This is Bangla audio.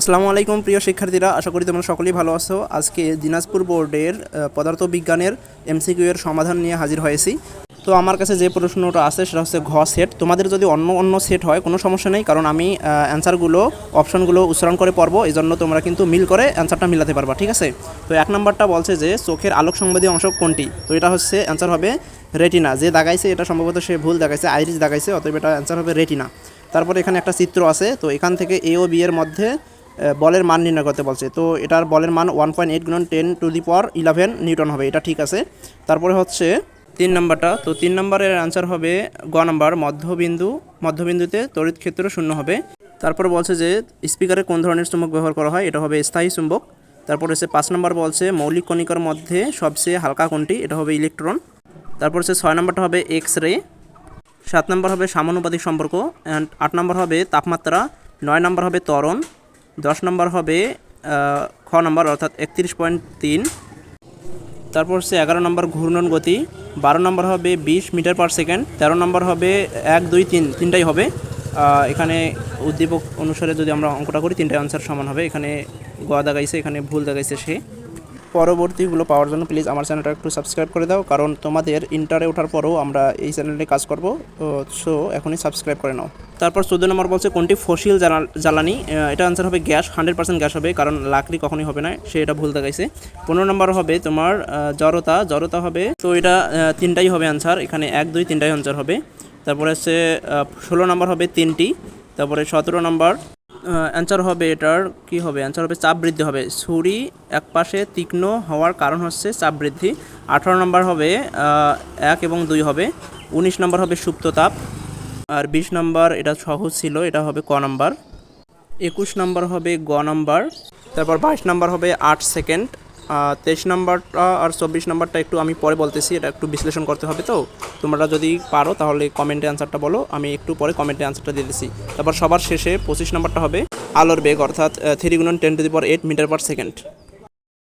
আসসালামু আলাইকুম প্রিয় শিক্ষার্থীরা। আশা করি তোমরা সকলেই ভালো আছো। আজকে দিনাজপুর বোর্ডের আহ, পদার্থ বিজ্ঞানের এমসিকিউ এর সমাধান নিয়ে হাজির হয়েছি। তো আমার কাছে যে প্রশ্নটা আছে সেটা হচ্ছে ঘ সেট। তোমাদের যদি অন্য অন্য সেট হয় কোনো সমস্যা নেই কারণ আমি অ্যান্সারগুলো অপশনগুলো উচ্চারণ করে পড়ব। এই জন্য তোমরা কিন্তু মিল করে অ্যান্সারটা মিলাতে পারবা ঠিক আছে? তো এক নম্বরটা বলছে যে চোখের আলোক সংবাদী অংশ কোনটি? তো এটা হচ্ছে অ্যান্সার হবে রেটিনা। যে দাগাইছে এটা সম্ভবত সে ভুল দেখাইছে আইরিস দাগাইছে অতএব এটা অ্যান্সার হবে রেটিনা। তারপরে এখানে একটা চিত্র আছে তো এখান থেকে এ ও বি এর মধ্যে বলের মান নির্ণয় করতে বলছে। তো এটার বলের মান ওয়ান পয়েন্ট এইট গুণন ten to the power eleven newton হবে, এটা ঠিক আছে। তারপরে হচ্ছে তিন নম্বরটা, তো তিন নম্বরের আনসার হবে গ নম্বর, মধ্যবিন্দু, মধ্যবিন্দুতে তড়িৎ ক্ষেত্র শূন্য হবে। তারপর বলছে যে স্পিকারে কোন ধরনের চুম্বক ব্যবহার করা হয়, এটা হবে স্থায়ী চুম্বক। তারপর হচ্ছে পাঁচ নম্বর বলছে মৌলিক কণিকার মধ্যে সবচেয়ে হালকা কোনটি, এটা হবে ইলেকট্রন তারপর হচ্ছে ছয় নম্বরটা হবে এক্স রে সাত নম্বর হবে সামানুপাতিক সম্পর্ক অ্যান্ড আট নম্বর হবে তাপমাত্রা। নয় নম্বর হবে ত্বরণ। দশ নম্বর হবে খ নম্বর অর্থাৎ একত্রিশ পয়েন্ট তিন। তারপর হচ্ছে এগারো নম্বর ঘূর্ণন গতি। বারো নম্বর হবে বিশ মিটার পার সেকেন্ড। তেরো নম্বর হবে এক, দুই, তিন, তিনটাই হবে। এখানে উদ্দীপক অনুসারে যদি আমরা অঙ্কটা করি, তিনটাই আনসার সমান হবে। এখানে গোয়া দাগাইছে, এখানে ভুল দেখাইছে সে। পরবর্তীগুলো পাওয়ার জন্য প্লিজ আমার চ্যানেলটা একটু সাবস্ক্রাইব করে দাও, কারণ তোমাদের ইন্টারে ওঠার পরেও আমরা এই চ্যানেলে কাজ করব সো এখনই সাবস্ক্রাইব করে নাও। তারপর চোদ্দ নম্বর বলছে, কোনটি ফসিল জ্বালানি? এটা আনসার হবে গ্যাস হান্ড্রেড পার্সেন্ট গ্যাস হবে, কারণ লাকড়ি কখনই হবে না, সে এটা ভুল দেখাইছে। পনেরো নম্বর হবে তোমার জড়তা জড়তা হবে তো এটা তিনটাই হবে আনসার এখানে এক, দুই, তিনটাই আনসার হবে। তারপরে হচ্ছে ষোলো নম্বর হবে তিনটি, তারপরে সতেরো নম্বর অ্যান্সার হবে এটার কি হবে? অ্যান্সার হবে চাপ বৃদ্ধি হবে। ছুরি এক পাশে তীক্ষ্ণ হওয়ার কারণ হচ্ছে চাপ বৃদ্ধি। আঠারো নম্বর হবে এক এবং দুই হবে। উনিশ নম্বর হবে সুপ্ত তাপ। আর বিশ নম্বর, এটা সহজ ছিল, এটা হবে ক নম্বর। একুশ নম্বর হবে গ নম্বর। তারপর বাইশ নম্বর হবে আট সেকেন্ড। তেইশ নাম্বারটা আর চব্বিশ নম্বরটা একটু আমি পরে বলতেছি, এটা একটু বিশ্লেষণ করতে হবে তো। তোমরা যদি পারো তাহলে কমেন্টে অ্যান্সারটা বলো, আমি একটু পরে কমেন্টে অ্যান্সারটা দিয়ে দিচ্ছি তারপর সবার শেষে পঁচিশ নম্বরটা হবে আলোর বেগ, অর্থাৎ থ্রি গুণন ten to the power eight metre per second